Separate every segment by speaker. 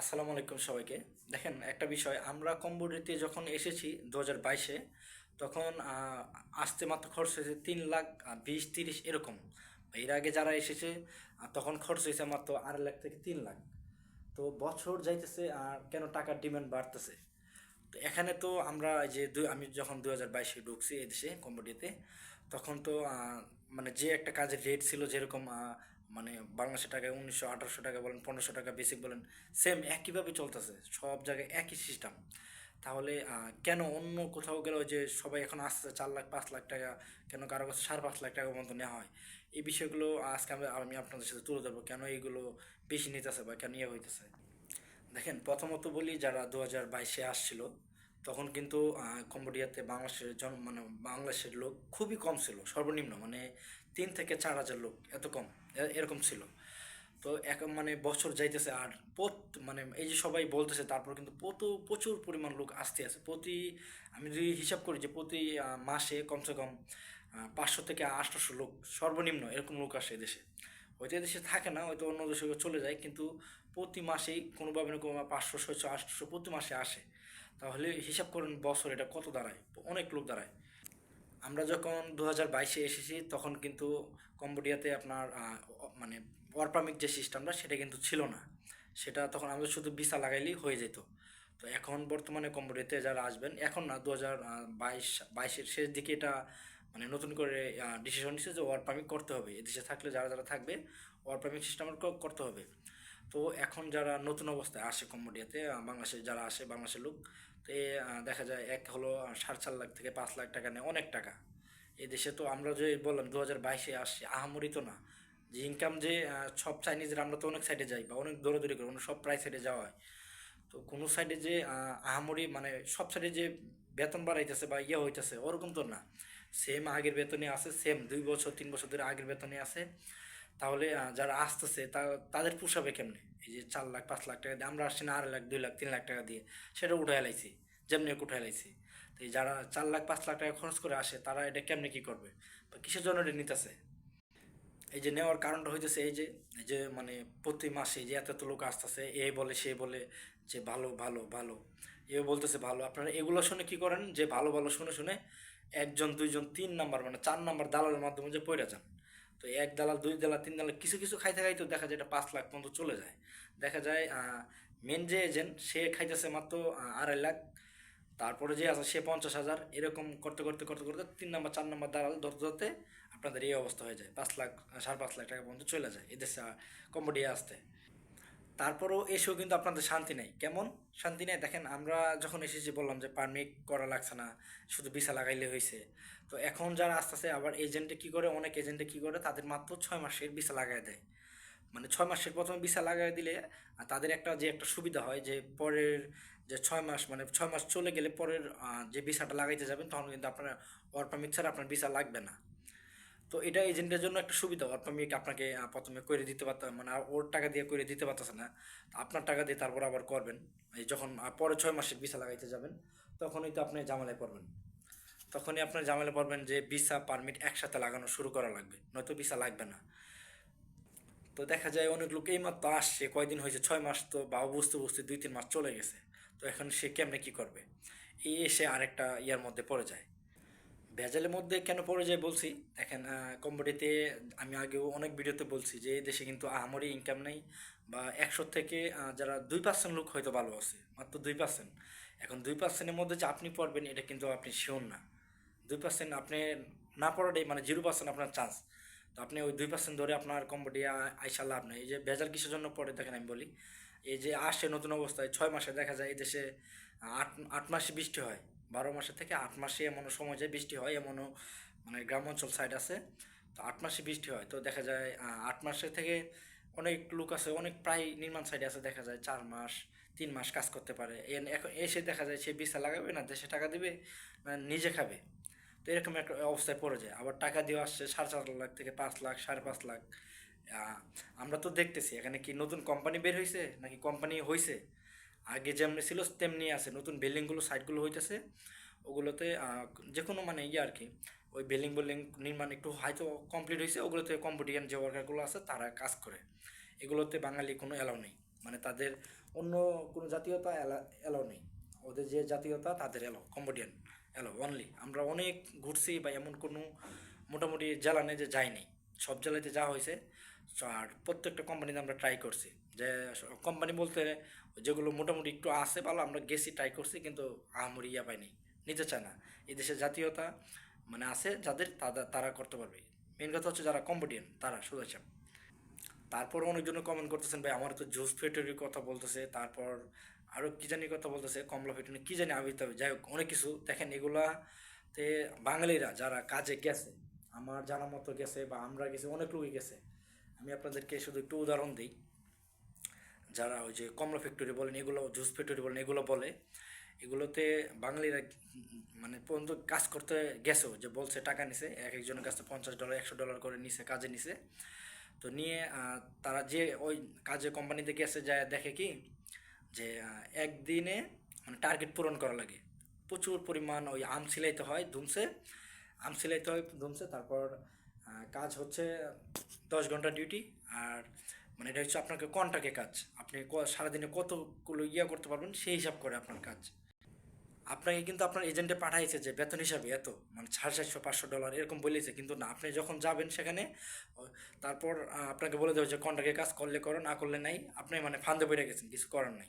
Speaker 1: আসসালামু আলাইকুম সবাইকে। দেখেন, একটা বিষয়, আমরা কম্বোডিয়াতে যখন এসেছি দু হাজার বাইশে, তখন আসতে মাত্র খরচ হয়েছে তিন লাখ বিশ তিরিশ, এরকম। এর আগে যারা এসেছে তখন খরচ হয়েছে মাত্র আড়াই লাখ থেকে তিন লাখ। তো বছর যাইতেছে আর কেন টাকার ডিমান্ড বাড়তেছে? তো এখানে তো আমরা যে দুই, আমি যখন দু হাজার বাইশে ঢুকছি এদেশে কম্বোডিয়াতে, তখন তো মানে যে একটা কাজের রেট ছিল যেরকম মানে বাংলাদেশের টাকায় উনিশশো আঠারোশো টাকা বলেন, পনেরোশো টাকা বেসিক বলেন সেম একইভাবে চলতেছে, সব জায়গায় একই সিস্টেম তাহলে কেন অন্য কোথাও গেলে ওই যে সবাই এখন আসছে চার লাখ, পাঁচ লাখ টাকা, কেন কারও কাছে সাড়ে পাঁচ লাখ টাকার মতো নেওয়া হয়? এই বিষয়গুলো আজকে আমি আমি আপনাদের সাথে তুলে ধরবো, কেন এইগুলো বেশি নিতেছে বা কেন ইয়ে হইতেছে? দেখেন, প্রথমত বলি, যারা দু হাজার বাইশে আসছিল, তখন কিন্তু কম্বোডিয়াতে বাংলাদেশের জন মানে বাংলাদেশের লোক খুবই কম ছিল, সর্বনিম্ন মানে তিন থেকে চার হাজার লোক, এত কম। এরকম ছিল। তো এক মানে বছর যাইতেছে আর প্রত মানে এই যে সবাই বলতেছে তারপর কিন্তু প্রত প্রচুর পরিমাণ লোক আসতে আছে। প্রতি, আমি যদি হিসাব করি যে প্রতি মাসে কমসে কম পাঁচশো থেকে আটশোশো লোক সর্বনিম্ন এরকম লোক আসে এদেশে হয়তো এদেশে থাকে না, হয়তো অন্য দেশে চলে যায়, কিন্তু প্রতি মাসেই কোনোভাবে না কোনো পাঁচশো, ছয়শো আটশোশো প্রতি মাসে আসে। তাহলে হিসাব করেন বছর এটা কত দাঁড়ায়? অনেক লোক দাঁড়ায়। আমরা যখন দু হাজার বাইশে এসেছি, তখন কিন্তু কম্বোডিয়াতে আপনার মানে ওয়ার্ক যে সিস্টেমটা, সেটা কিন্তু ছিল না। সেটা তখন আমাদের শুধু ভিসা লাগাইলেই হয়ে যেত। তো এখন বর্তমানে কম্বোডিয়াতে যারা আসবেন, এখন না দু হাজার বাইশ, বাইশের শেষ দিকে এটা মানে নতুন করে ডিসিশন নিচ্ছে যে ওয়ার্ক পারমিট করতে হবে। এদেশে থাকলে যারা যারা থাকবে ওয়ার্ক পারমিট সিস্টেম করতে হবে। তো এখন যারা নতুন অবস্থায় আসে কম্বোডিয়াতে বাংলাদেশে যারা আসে, বাংলাদেশের লোক, তো দেখা যায় এক হলো সাড়ে চার লাখ থেকে পাঁচ লাখ টাকা নেয়, অনেক টাকা। এই দেশে তো আমরা যে বললাম দু হাজার বাইশে আসছি আহামরি তো না। যে ইনকাম যে সব চাইনিজরা আমরা তো অনেক সাইডে যাই বা অনেক দৌড়াদৌড়ি করি, অন্য সব প্রায় সাইডে যাওয়া হয়। তো কোনো সাইডে যে আহামরি মানে সব সাইডে যে বেতন বাড়াইতেছে বা ইয়ে হইতেছে, ওরকম তো না। সেম আগের বেতনে আছে সেম দুই বছর, তিন বছর ধরে আগের বেতনে আছে। তাহলে যারা আসতেছে তা, তাদের পোষাবে কেমনে? এই যে চার লাখ, পাঁচ লাখ টাকা দিয়ে, আমরা আসছি না আড়াই লাখ, দুই লাখ, তিন লাখ টাকা দিয়ে, সেটা উঠে লাইছি, যেমনি হোক উঠে লাইছি। তো এই যারা চার লাখ, পাঁচ লাখ টাকা খরচ করে আসে, তারা এটা কেমনে কী করবে? বা কিসের জন্য এটা নিতেছে? এই যে নেওয়ার কারণটা হইতেছে এই যে এই যে মানে প্রতি মাসে যে এত এত লোক আসতেছে, এ বলে, সে বলে, যে ভালো ভালো ভালো, এ বলতেছে ভালো। আপনারা এগুলো শুনে কি করেন? যে ভালো ভালো শুনে শুনে একজন, দুইজন, তিন নাম্বার মানে চার নাম্বার দালালের মাধ্যমে যে পড়ে যান। তো এক দালাল, দুই দালাল, তিন দালাল কিছু কিছু খাইতে খাইতে দেখা যায় এটা পাঁচ লাখ পর্যন্ত চলে যায়। দেখা যায় মেন যে এজেন্ট সে খাইতেছে মাত্র আড়াই লাখ, তারপরে যে আছে সে পঞ্চাশ হাজার, এরকম করতে করতে করতে করতে তিন নম্বর, চার নম্বর দালাল ধরতে ধরতে আপনাদের এই অবস্থা হয়ে যায়। পাঁচ লাখ, সাড়ে পাঁচ লাখ টাকা পর্যন্ত চলে যায়। এদেশে কম্বোডিয়া আসতে। তারপরেও এসেও কিন্তু আপনাদের শান্তি নেই। কেমন? শান্তি নেই। দেখেন, আমরা যখন এসেছি, বললাম যে পারমিট করা লাগছে না, শুধু ভিসা লাগাইলে হয়েছে তো এখন যারা আস্তে আস্তে আবার এজেন্টে কি করে, অনেক এজেন্টে কি করে, তাদের মাত্র ছয় মাসের ভিসা লাগাই দেয়। মানে ছয় মাসের প্রথমে ভিসা লাগাই দিলে তাদের একটা যে একটা সুবিধা হয় যে পরের যে ছয় মাস মানে ছয় মাস চলে গেলে পরের যে ভিসাটা লাগাইতে যাবেন, তখন কিন্তু আপনার ওয়ার্ক পারমিট ছাড়া আপনার ভিসা লাগবে না। তো এটা এজেন্টের জন্য একটা সুবিধা। ওয়ার্ক পারমিট আপনাকে প্রথমে করে দিতে পারত মানে ওর টাকা দিয়ে করে দিতে পারতেছে না। আপনার টাকা দিয়ে তারপর আবার করবেন। এই যখন পরে ছয় মাসের ভিসা লাগাইতে যাবেন, তখনই তো আপনি ঝামেলায় পড়বেন। তখনই আপনার ঝামেলা পড়বেন যে ভিসা পারমিট একসাথে লাগানো শুরু করা লাগবে। নয়তো ভিসা লাগবে না। তো দেখা যায় অনেক লোক এইমাত্র আসছে, কয়দিন হয়েছে? ছয় মাস তো বা বুঝতে বুঝতে দুই, তিন মাস চলে গেছে। তো এখন সে কেমনে কি করবে? এই এসে আরেকটা ইয়ার মধ্যে পড়ে যায়। ভেজালের মধ্যে কেন পড়ে যায় বলছি? দেখেন কম্বোডিয়াতে আমি আগেও অনেক ভিডিওতে বলছি যে, এই দেশে কিন্তু আহামরি ইনকাম নেই বা একশো থেকে যারা দুই পার্সেন্ট লোক হয়তো ভালো আছে, মাত্র দুই পার্সেন্ট এখন দুই পার্সেন্টের মধ্যে যে আপনি পড়বেন, এটা কিন্তু আপনি শিওর না। দুই পার্সেন্ট আপনি না পড়াটাই মানে জিরো পার্সেন্ট আপনার চান্স তো আপনি ওই দুই পার্সেন্ট ধরে আপনার কম্বোডিয়া আইসা লাভ নেই। এই যে ভেজাল কিসের জন্য পড়ে, দেখেন আমি বলি, এই যে আসে নতুন অবস্থায়, ছয় মাসে দেখা যায় এই দেশে আট আট মাসে বৃষ্টি হয়। বারো মাসে থেকে আট মাসে এমনও সময় যায় বৃষ্টি হয়, এমনও মানে গ্রাম অঞ্চল সাইড আছে। তো আট মাসে বৃষ্টি হয়, তো দেখা যায় আট মাসে থেকে অনেক লোক আছে, অনেক প্রায় নির্মাণ সাইডে আছে, দেখা যায় চার মাস, তিন মাস কাজ করতে পারে। এখন এসে দেখা যায় সে ভিসা লাগাবে না, দেশে টাকা দিবে মানে নিজে খাবে। তো এরকম একটা অবস্থায় পড়ে যায়। আবার টাকা দিয়ে আসছে, সাড়ে চার লাখ থেকে পাঁচ লাখ, সাড়ে পাঁচ লাখ। আমরা তো দেখতেছি, এখানে কি নতুন কোম্পানি বের হয়েছে নাকি কোম্পানি হয়েছে আগে যেমনি ছিল, তেমনি আছে। নতুন বিল্ডিংগুলো, সাইটগুলো হইতেছে, ওগুলোতে যে কোনো মানে ইয়ে আর কি ওই বিল্ডিং বিল্ডিং নির্মাণ একটু হয়তো কমপ্লিট হয়েছে ওগুলোতে কম্পিটিয়ান যে ওয়ার্কারগুলো আছে, তারা কাজ করে। এগুলোতে বাঙালি কোনো অ্যালাউ নেই। মানে তাদের অন্য কোনো জাতীয়তা এলাও নেই। ওদের যে জাতীয়তা, তাদের এলো কম্বোডিয়ান এলো অনলি আমরা অনেক ঘুরছি বা এমন কোনো মোটামুটি জেলা নেই যে যাইনি সব জেলাতে যাওয়া হয়েছে আর প্রত্যেকটা কোম্পানিতে আমরা ট্রাই করছি। যে কোম্পানি বলতে যেগুলো মোটামুটি একটু আছে ভালো, আমরা গেছি ট্রাই করছি, কিন্তু আহামরি ইয়া পাইনি। নিতে চায় না। এই দেশের জাতীয়তা মানে আছে, যাদের তারা তারা করতে পারবে। মেন কথা হচ্ছে যারা কম্বোডিয়ান তারা শুধু তারপর অনেকজন কমেন্ট করতেছেন, ভাই, আমার তো জুস ফ্যাক্টরির কথা বলতেছে, তারপর আরও কী জানি কথা বলতেছে, কমলা ফ্যাক্টরি কী জানি আবিতে হবে যাই হোক, অনেক কিছু। দেখেন, এগুলাতে বাঙালিরা যারা কাজে গেছে, আমার জানা মতো গেছে বা আমরা গেছি, অনেক লোকই গেছে। আমি আপনাদেরকে শুধু একটু উদাহরণ দিই। যারা ওই যে কমলা ফ্যাক্টরি বলেন, এগুলো জুস ফ্যাক্টরি বলেন, এগুলো বলে, এগুলোতে বাঙালিরা মানে পর্যন্ত কাজ করতে গেছেও যে বলছে টাকা নিছে, এক একজনের কাছে পঞ্চাশ ডলার একশো ডলার করে নিছে, কাজে নিছে। তো নিয়ে তারা যে ওই কাজে কোম্পানিতে গেছে, যায় দেখে কি, যে একদিনে মানে টার্গেট পূরণ করা লাগে। প্রচুর পরিমাণ ওই আম সিলাইতে হয় ধুমসে আম সিলাইতে হয় ধুমসে তারপর কাজ হচ্ছে দশ ঘণ্টা ডিউটি আর মানে এটা হচ্ছে আপনাকে কন্টাকে কাজ। আপনি সারাদিনে কতগুলো ইয়া করতে পারবেন সেই হিসাব করে আপনার কাজ। আপনাকে কিন্তু আপনার এজেন্টে পাঠাইছে যে বেতন হিসাবে এত মানে সাড়ে চারশো, পাঁচশো ডলার এরকম বলেছে। কিন্তু না, আপনি যখন যাবেন সেখানে তারপর আপনাকে বলে দেবে যে কন্ট্রাক্টের কাজ করলে করো, না করলে নাই। আপনি মানে ফান্দে বেড়ে গেছেন, কিছু করার নাই।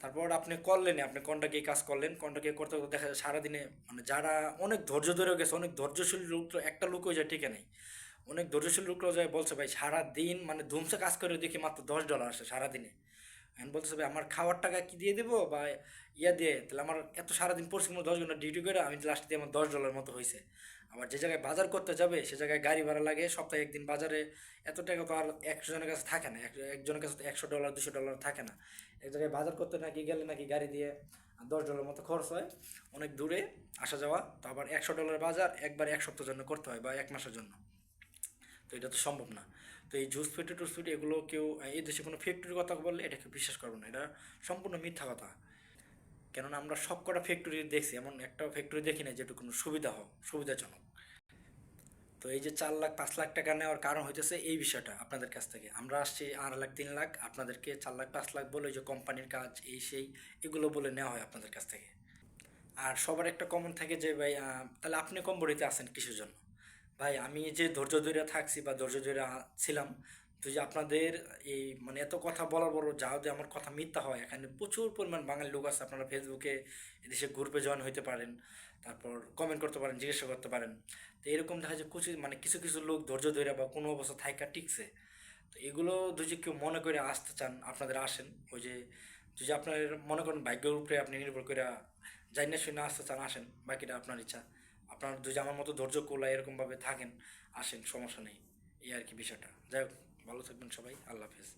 Speaker 1: তারপর আপনি করলেন আপনি কন্ট্রাক্টে কাজ করলেন। কন্ট্রাক্টে করতে করতে দেখা যায় সারাদিনে মানে যারা অনেক ধৈর্য ধরে গেছে, অনেক ধৈর্যশীল লোক তো একটা লোকও যায় টিকে নেই। অনেক ধৈর্যশীল লোকরাও যায়, বলছে, ভাই সারা দিন মানে ধুমসে কাজ করে দেখি মাত্র দশ ডলার আসে সারাদিনে। আমি বলতেছে, ভাই, আমার খাওয়ার টাকা কি দিয়ে দেবো বা ইয়া দিয়ে? তাহলে আমার এত সারাদিন পরিশ্রম দশ ঘণ্টা ডিউটি করে, আমি লাস্ট দিয়ে আমার দশ ডলার মতো হয়েছে আবার যে জায়গায় বাজার করতে যাবে, সে জায়গায় গাড়ি ভাড়া লাগে, সপ্তাহে একদিন বাজারে। এত টাকা তো আর একশো জনের কাছে থাকে না, এক- একজনের কাছে তো একশো ডলার দুশো ডলার থাকে না। এক জায়গায় বাজার করতে নাকি গেলে নাকি গাড়ি দিয়ে দশ ডলার মতো খরচ হয়, অনেক দূরে আসা যাওয়া। তো আবার একশো ডলার বাজার, একবার এক সপ্তাহের জন্য করতে হয় বা এক মাসের জন্য। এটা তো সম্ভব না। তো এই জুস ফ্যাক্টরি টুস ফ্যাক্টরি এগুলো কেউ, এই দেশে কোনো ফ্যাক্টরির কথা বললে এটাকে বিশ্বাস করব না। এটা সম্পূর্ণ মিথ্যা কথা। কেননা আমরা সব কটা ফ্যাক্টরি দেখছি, এমন একটা ফ্যাক্টরি দেখি না যেটা কোনো সুবিধা হোক, সুবিধাজনক। তো এই যে চার লাখ, পাঁচ লাখ টাকা নেওয়ার কারণ হইতেছে এই বিষয়টা আপনাদের কাছ থেকে। আমরা আসছি আড়াই লাখ, তিন লাখ, আপনাদেরকে চার লাখ, পাঁচ লাখ বলে যে কোম্পানির কাজ, এই সেই, এগুলো বলে নেওয়া হয় আপনাদের কাছ থেকে। আর সবার একটা কমন থাকে যে ভাই তাহলে আপনি কোম্পানিতে আছেন কিসের জন্য? ভাই, আমি যে ধৈর্য ধরে থাকছি বা ধৈর্য ধরে ছিলাম, তো যে আপনাদের এই মানে এত কথা বলার বড় যা যদি আমার কথা মিথ্যা হয়, এখানে প্রচুর পরিমাণ বাঙালি লোক আছে, আপনারা ফেসবুকে এদেশে গ্রুপে জয়েন হইতে পারেন, তারপর কমেন্ট করতে পারেন, জিজ্ঞাসা করতে পারেন। তো এরকম দেখা যায় কিছু মানে কিছু কিছু লোক ধৈর্য ধরে বা কোনো অবস্থা থাইকা টিকছে। তো এগুলো যদি কেউ মনে করে আসতে চান, আপনাদের আসেন, ওই যে যদি আপনার মনে করেন ভাগ্যের উপরে আপনি নির্ভর করে যাই না শুনে আসতে চান, আসেন, বাকিটা আপনার ইচ্ছা। আপনার যদি আমার মতো ধৈর্য কোলা এরকমভাবে থাকেন, আসেন, সমস্যা নেই। এই আর কি বিষয়টা। যাই হোক, ভালো থাকবেন সবাই, আল্লাহ হাফেজ।